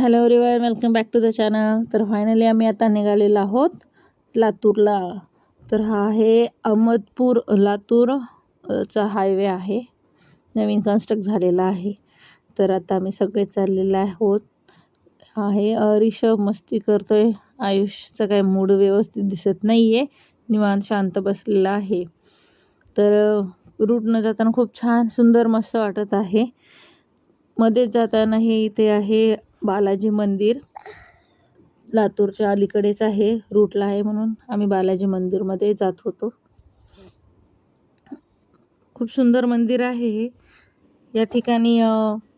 Hello everyone welcome back to the channel तर finally आम्ही आता निघालेलो आहोत लातूरला. तर हा आहे अहमदपूर लातूर चा हायवे आहे. नवीन कन्स्ट्रक्ट झालेला आहे. तर आता आम्ही सगळे चाललेलो आहोत. आहे रिषभ मस्ती करतो आहे आयुषचा काय मूड व्यवस्थित दिसत नाही आहे निवांत शांत बसलेला आहे. तर रूटनं जाताना खूप छान सुंदर मस्त वाटत आहे. मध्येच जाताना हे इथे आहे बालाजी मंदिर. लातूरच्या अलीकडेच आहे रूटला आहे म्हणून आम्ही बालाजी मंदिरमध्ये जात होतो. खूप सुंदर मंदिर आहे हे. या ठिकाणी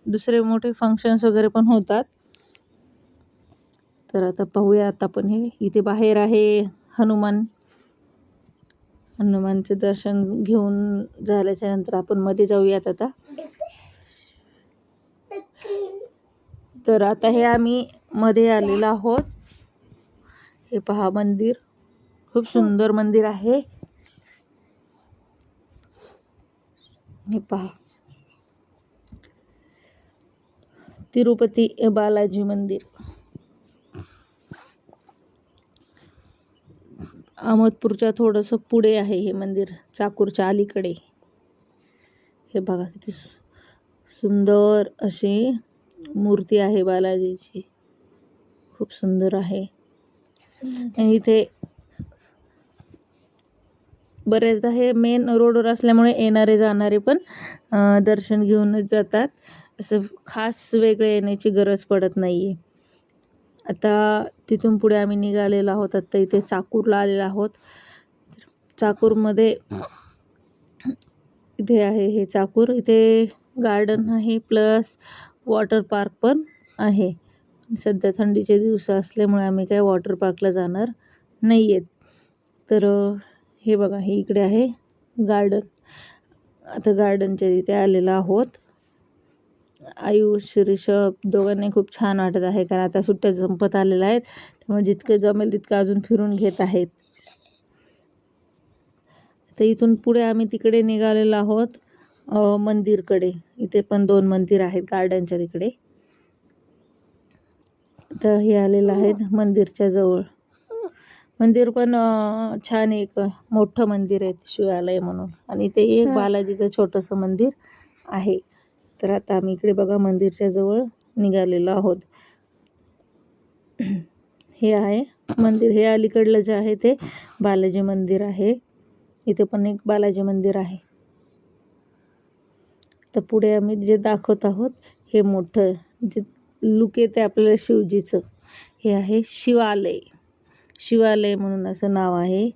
दुसरे मोठे फंक्शन्स वगैरे पण होतात. तर आता पाहूया आता पण हे. इथे बाहेर आहे हनुमान. हनुमानचे दर्शन घेऊन झाल्याच्यानंतर आपण मध्ये जाऊयात आता. तर आता हे आम्ही मध्ये आलेलो आहोत. हे पहा मंदिर. खूप सुंदर मंदिर आहे. हे पहा. तिरुपती बालाजी मंदिर. अहमदपूरच्या थोडंसं पुढे आहे हे मंदिर चाकूरच्या अलीकडे. हे बघा किती सुंदर अशी मूर्ती आहे बालाजीची. खूप सुंदर आहे. आणि इथे बरेचदा हे मेन रोडवर असल्यामुळे येणारे जाणारे पण दर्शन घेऊनच जातात. असं खास वेगळे येण्याची गरज पडत नाही आहे आता तिथून पुढे आम्ही निघालेलो आहोत. आता इथे चाकूरला आलेलो आहोत. चाकूरमध्ये इथे आहे हे चाकूर. इथे गार्डन आहे प्लस वॉटर पार्क पण आहे. सध्या थंडीचे दिवस असल्यामुळे आम्ही काय वॉटर पार्कला जाणार नाही आहेत तर हे बघा हे इकडे आहे गार्डन. आता गार्डनच्या तिथे आलेलो आहोत. आयुष ऋषभ दोघांनी खूप छान वाटत आहे कारण आता सुट्ट्या संपत आलेल्या आहेत. त्यामुळे जितकं जमेल तितकं अजून फिरून घेत आहेत. तर इथून पुढे आम्ही तिकडे निघालेलो आहोत. मंदिरकडे. इथे पण दोन मंदिर आहेत गार्डनच्या तिकडे. तर हे आलेलं आहेत मंदिरच्या जवळ. मंदिर पण छान एक मोठं मंदिर आहे शिवालय म्हणून. आणि ते एक बालाजीचं छोटंसं मंदिर आहे. तर आता आम्ही इकडे बघा मंदिरच्या जवळ निघालेलो आहोत. हे आहे मंदिर. हे अलीकडलं जे आहे ते बालाजी मंदिर आहे. इथे पण एक बालाजी मंदिर आहे. तर पुढे आम्ही जे दाखवत आहोत हे मोठं जे लुक येते आपल्याला शिवजीचं हे आहे शिवालय. शिवालय म्हणून असं नाव आहे.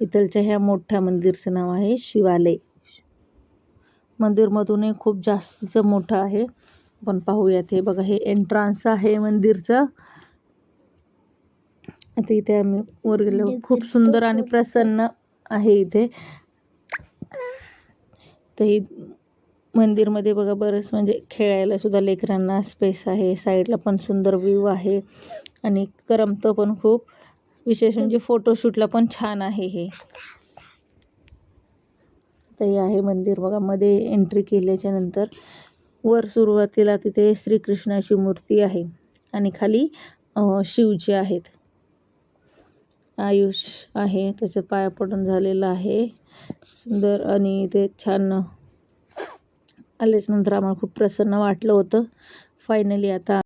इथलच्या ह्या मोठ्या मंदिरचं नाव आहे शिवालय. मंदिरमधूनही खूप जास्तीचं मोठं आहे. आपण पाहूयात हे बघा हे एंट्रान्स आहे मंदिरचं. आता इथे आम्ही वर गेलो खूप सुंदर आणि प्रसन्न आहे इथे. तर ही मंदिरमध्ये बघा बरंच म्हणजे खेळायला सुद्धा लेकरांना स्पेस आहे. साईडला पण सुंदर व्ह्यू आहे. आणि करमतं पण खूप. विशेष म्हणजे फोटोशूटला पण छान आहे हे. तर हे आहे मंदिर बघा. मध्ये एंट्री केल्याच्यानंतर वर सुरुवातीला तिथे श्रीकृष्णाची मूर्ती आहे. आणि खाली शिवजी आहेत. आयुष आहे. त्याचं पाया पडून झालेलं आहे. सुंदर आणि ते छान आल्याच्यानंतर आम्हाला खूप प्रसन्न वाटलं होतं. फायनली आता